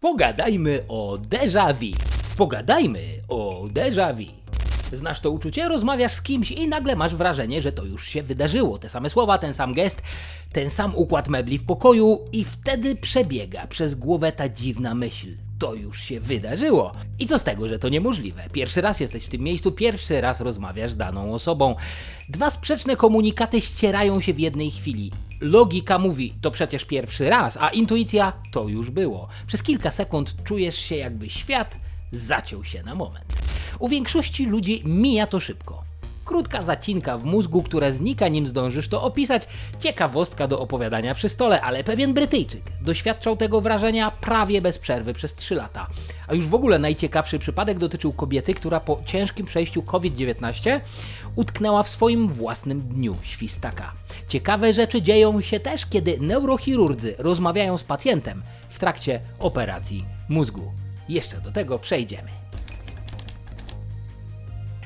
Pogadajmy o déjà vu. Pogadajmy o déjà vu. Znasz to uczucie, rozmawiasz z kimś i nagle masz wrażenie, że to już się wydarzyło. Te same słowa, ten sam gest, ten sam układ mebli w pokoju i wtedy przebiega przez głowę ta dziwna myśl. To już się wydarzyło. I co z tego, że to niemożliwe? Pierwszy raz jesteś w tym miejscu, pierwszy raz rozmawiasz z daną osobą. Dwa sprzeczne komunikaty ścierają się w jednej chwili. Logika mówi, to przecież pierwszy raz, a intuicja to już było. Przez kilka sekund czujesz się, jakby świat zaciął się na moment. U większości ludzi mija to szybko. Krótka zacinka w mózgu, która znika nim zdążysz to opisać, ciekawostka do opowiadania przy stole, ale pewien Brytyjczyk doświadczał tego wrażenia prawie bez przerwy przez 3 lata. A już w ogóle najciekawszy przypadek dotyczył kobiety, która po ciężkim przejściu COVID-19 utknęła w swoim własnym dniu świstaka. Ciekawe rzeczy dzieją się też, kiedy neurochirurdzy rozmawiają z pacjentem w trakcie operacji mózgu. Jeszcze do tego przejdziemy.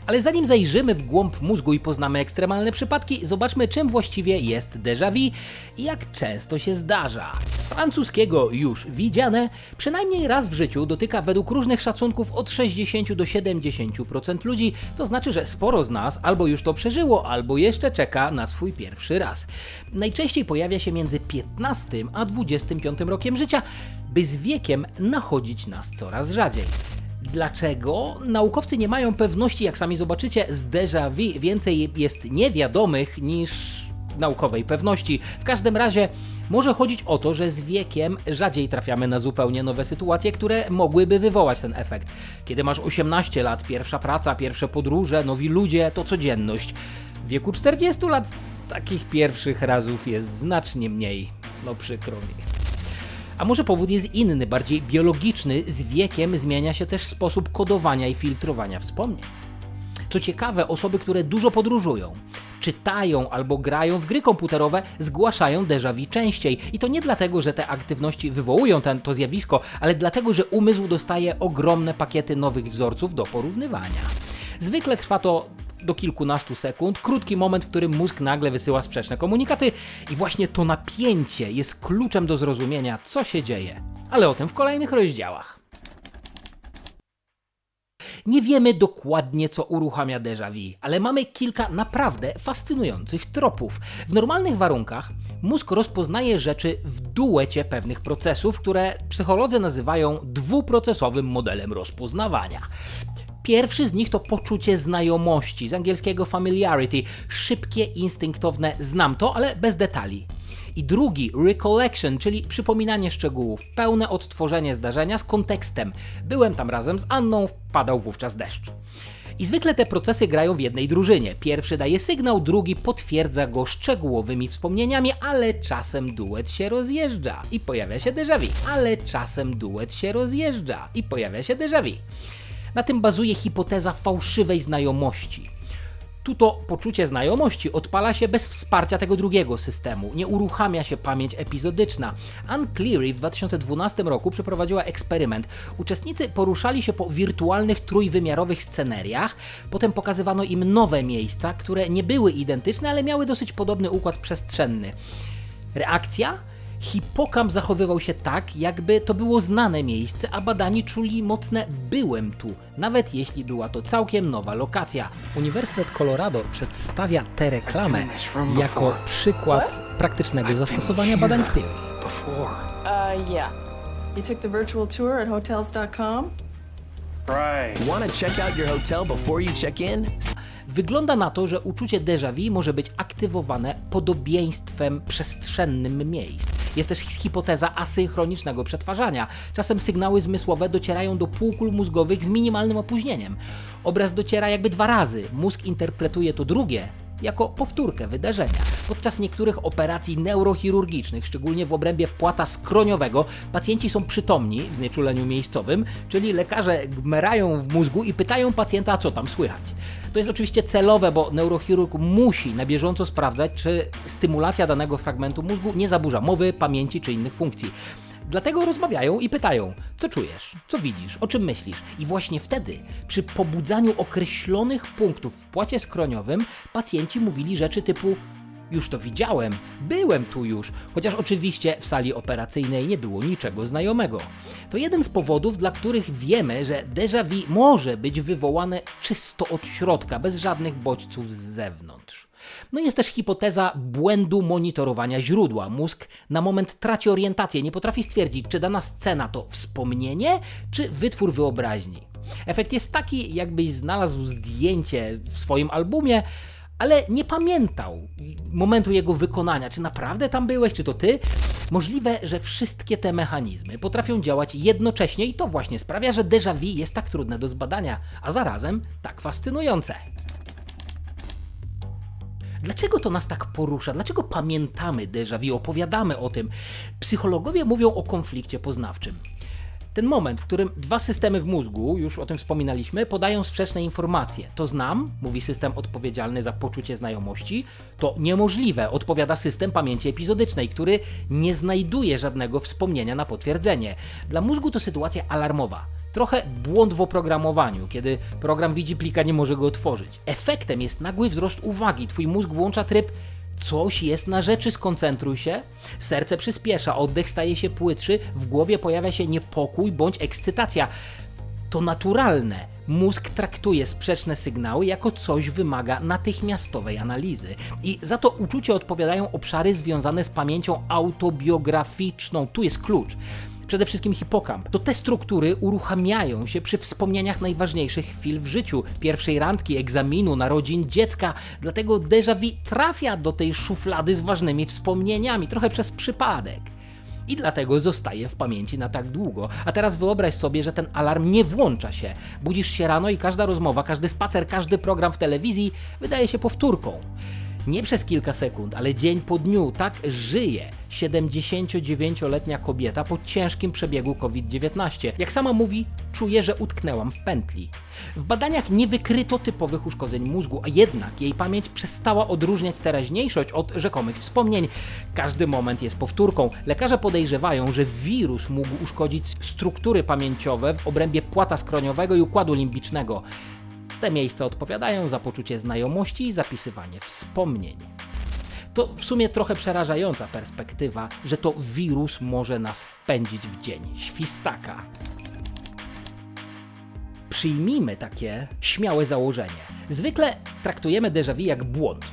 Ale zanim zajrzymy w głąb mózgu i poznamy ekstremalne przypadki, zobaczmy czym właściwie jest déjà vu i jak często się zdarza. Z francuskiego już widziane przynajmniej raz w życiu dotyka według różnych szacunków od 60 do 70% ludzi, to znaczy, że sporo z nas albo już to przeżyło, albo jeszcze czeka na swój pierwszy raz. Najczęściej pojawia się między 15 a 25 rokiem życia, by z wiekiem nachodzić nas coraz rzadziej. Dlaczego? Naukowcy nie mają pewności, jak sami zobaczycie, z déjà vu więcej jest niewiadomych niż naukowej pewności. W każdym razie może chodzić o to, że z wiekiem rzadziej trafiamy na zupełnie nowe sytuacje, które mogłyby wywołać ten efekt. Kiedy masz 18 lat, pierwsza praca, pierwsze podróże, nowi ludzie, to codzienność. W wieku 40 lat takich pierwszych razów jest znacznie mniej. No przykro mi. A może powód jest inny, bardziej biologiczny, z wiekiem zmienia się też sposób kodowania i filtrowania wspomnień. Co ciekawe, osoby, które dużo podróżują, czytają albo grają w gry komputerowe, zgłaszają déjà vu częściej. I to nie dlatego, że te aktywności wywołują ten, to zjawisko, ale dlatego, że umysł dostaje ogromne pakiety nowych wzorców do porównywania. Zwykle trwa to do kilkunastu sekund, krótki moment, w którym mózg nagle wysyła sprzeczne komunikaty i właśnie to napięcie jest kluczem do zrozumienia, co się dzieje. Ale o tym w kolejnych rozdziałach. Nie wiemy dokładnie, co uruchamia déjà vu, ale mamy kilka naprawdę fascynujących tropów. W normalnych warunkach mózg rozpoznaje rzeczy w duecie pewnych procesów, które psycholodzy nazywają dwuprocesowym modelem rozpoznawania. Pierwszy z nich to poczucie znajomości, z angielskiego familiarity, szybkie, instynktowne znam to, ale bez detali. I drugi, recollection, czyli przypominanie szczegółów, pełne odtworzenie zdarzenia z kontekstem. Byłem tam razem z Anną, wpadał wówczas deszcz. I zwykle te procesy grają w jednej drużynie. Pierwszy daje sygnał, drugi potwierdza go szczegółowymi wspomnieniami, ale czasem duet się rozjeżdża i pojawia się déjà vu. Ale czasem duet się rozjeżdża i pojawia się déjà vu. Na tym bazuje hipoteza fałszywej znajomości. Tu to poczucie znajomości odpala się bez wsparcia tego drugiego systemu. Nie uruchamia się pamięć epizodyczna. Ann Cleary w 2012 roku przeprowadziła eksperyment. Uczestnicy poruszali się po wirtualnych trójwymiarowych sceneriach, potem pokazywano im nowe miejsca, które nie były identyczne, ale miały dosyć podobny układ przestrzenny. Reakcja? Hipokamp zachowywał się tak, jakby to było znane miejsce, a badani czuli mocne byłem tu, nawet jeśli była to całkiem nowa lokacja. Uniwersytet Colorado przedstawia tę reklamę jako przykład praktycznego zastosowania badań Cleary. Uh, yeah. You took the virtual tour at hotels.com? Right. Want to check out your hotel before you check in? Wygląda na to, że uczucie déjà vu może być aktywowane podobieństwem przestrzennym miejsc. Jest też hipoteza asynchronicznego przetwarzania. Czasem sygnały zmysłowe docierają do półkul mózgowych z minimalnym opóźnieniem. Obraz dociera jakby dwa razy. Mózg interpretuje to drugie jako powtórkę wydarzenia. Podczas niektórych operacji neurochirurgicznych, szczególnie w obrębie płata skroniowego, pacjenci są przytomni w znieczuleniu miejscowym, czyli lekarze gmerają w mózgu i pytają pacjenta, co tam słychać. To jest oczywiście celowe, bo neurochirurg musi na bieżąco sprawdzać, czy stymulacja danego fragmentu mózgu nie zaburza mowy, pamięci czy innych funkcji. Dlatego rozmawiają i pytają, co czujesz, co widzisz, o czym myślisz. I właśnie wtedy, przy pobudzaniu określonych punktów w płacie skroniowym, pacjenci mówili rzeczy typu już to widziałem, byłem tu już, chociaż oczywiście w sali operacyjnej nie było niczego znajomego. To jeden z powodów, dla których wiemy, że déjà vu może być wywołane czysto od środka, bez żadnych bodźców z zewnątrz. No jest też hipoteza błędu monitorowania źródła. Mózg na moment traci orientację, nie potrafi stwierdzić, czy dana scena to wspomnienie, czy wytwór wyobraźni. Efekt jest taki, jakbyś znalazł zdjęcie w swoim albumie, ale nie pamiętał momentu jego wykonania. Czy naprawdę tam byłeś, czy to ty? Możliwe, że wszystkie te mechanizmy potrafią działać jednocześnie i to właśnie sprawia, że déjà vu jest tak trudne do zbadania, a zarazem tak fascynujące. Dlaczego to nas tak porusza? Dlaczego pamiętamy déjà vu, opowiadamy o tym? Psychologowie mówią o konflikcie poznawczym. Ten moment, w którym dwa systemy w mózgu, już o tym wspominaliśmy, podają sprzeczne informacje. To znam, mówi system odpowiedzialny za poczucie znajomości. To niemożliwe, odpowiada system pamięci epizodycznej, który nie znajduje żadnego wspomnienia na potwierdzenie. Dla mózgu to sytuacja alarmowa. Trochę błąd w oprogramowaniu, kiedy program widzi plika, nie może go otworzyć. Efektem jest nagły wzrost uwagi. Twój mózg włącza tryb Coś jest na rzeczy, skoncentruj się. Serce przyspiesza, oddech staje się płytszy, w głowie pojawia się niepokój bądź ekscytacja. To naturalne. Mózg traktuje sprzeczne sygnały jako coś wymaga natychmiastowej analizy. I za to uczucie odpowiadają obszary związane z pamięcią autobiograficzną. Tu jest klucz przede wszystkim hipokamp. To te struktury uruchamiają się przy wspomnieniach najważniejszych chwil w życiu, pierwszej randki, egzaminu, narodzin dziecka. Dlatego déjà vu trafia do tej szuflady z ważnymi wspomnieniami, trochę przez przypadek. I dlatego zostaje w pamięci na tak długo. A teraz wyobraź sobie, że ten alarm nie włącza się. Budzisz się rano i każda rozmowa, każdy spacer, każdy program w telewizji wydaje się powtórką. Nie przez kilka sekund, ale dzień po dniu tak żyje 79-letnia kobieta po ciężkim przebiegu COVID-19. Jak sama mówi, czuję, że utknęłam w pętli. W badaniach nie wykryto typowych uszkodzeń mózgu, a jednak jej pamięć przestała odróżniać teraźniejszość od rzekomych wspomnień. Każdy moment jest powtórką. Lekarze podejrzewają, że wirus mógł uszkodzić struktury pamięciowe w obrębie płata skroniowego i układu limbicznego. Te miejsca odpowiadają za poczucie znajomości i zapisywanie wspomnień. To w sumie trochę przerażająca perspektywa, że to wirus może nas wpędzić w dzień świstaka. Przyjmijmy takie śmiałe założenie. Zwykle traktujemy déjà vu jak błąd,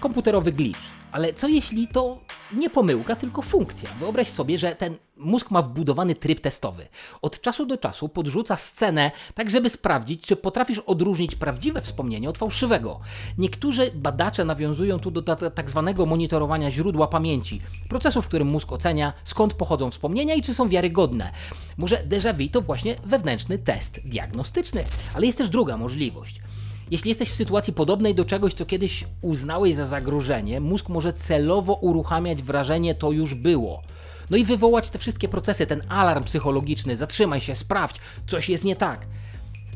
komputerowy glitch. Ale co jeśli to nie pomyłka, tylko funkcja? Wyobraź sobie, że ten mózg ma wbudowany tryb testowy. Od czasu do czasu podrzuca scenę, tak żeby sprawdzić, czy potrafisz odróżnić prawdziwe wspomnienie od fałszywego. Niektórzy badacze nawiązują tu do ta- tak zwanego monitorowania źródła pamięci, procesu, w którym mózg ocenia, skąd pochodzą wspomnienia i czy są wiarygodne. Może déjà vu to właśnie wewnętrzny test diagnostyczny, ale jest też druga możliwość. Jeśli jesteś w sytuacji podobnej do czegoś, co kiedyś uznałeś za zagrożenie, mózg może celowo uruchamiać wrażenie to już było. No i wywołać te wszystkie procesy, ten alarm psychologiczny, zatrzymaj się, sprawdź, coś jest nie tak.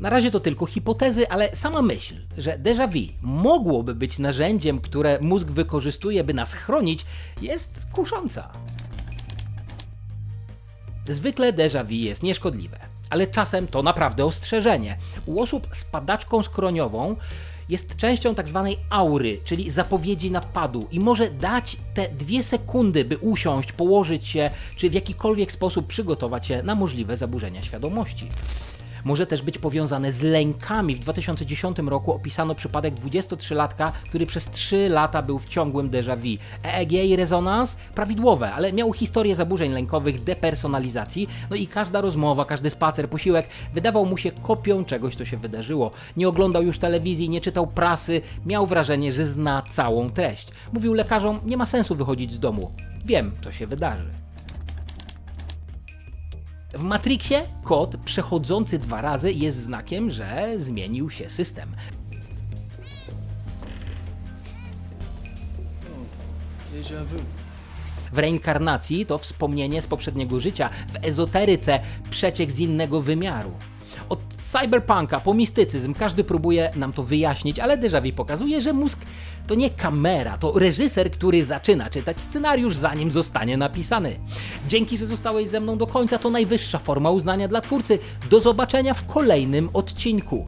Na razie to tylko hipotezy, ale sama myśl, że déjà vu mogłoby być narzędziem, które mózg wykorzystuje, by nas chronić, jest kusząca. Zwykle déjà vu jest nieszkodliwe, ale czasem to naprawdę ostrzeżenie. U osób z padaczką skroniową jest częścią tak zwanej aury, czyli zapowiedzi napadu i może dać te dwie sekundy, by usiąść, położyć się, czy w jakikolwiek sposób przygotować się na możliwe zaburzenia świadomości może też być powiązane z lękami. W 2010 roku opisano przypadek 23-latka, który przez 3 lata był w ciągłym déjà vu. EEG i rezonans prawidłowe, ale miał historię zaburzeń lękowych, depersonalizacji, no i każda rozmowa, każdy spacer, posiłek wydawał mu się kopią czegoś, co się wydarzyło. Nie oglądał już telewizji, nie czytał prasy, miał wrażenie, że zna całą treść. Mówił lekarzom, nie ma sensu wychodzić z domu. Wiem, to się wydarzy. W Matrixie kod przechodzący dwa razy jest znakiem, że zmienił się system. W reinkarnacji to wspomnienie z poprzedniego życia, w ezoteryce przeciek z innego wymiaru. Od cyberpunka po mistycyzm każdy próbuje nam to wyjaśnić, ale déjà vu pokazuje, że mózg to nie kamera, to reżyser, który zaczyna czytać scenariusz zanim zostanie napisany. Dzięki, że zostałeś ze mną do końca, to najwyższa forma uznania dla twórcy. Do zobaczenia w kolejnym odcinku.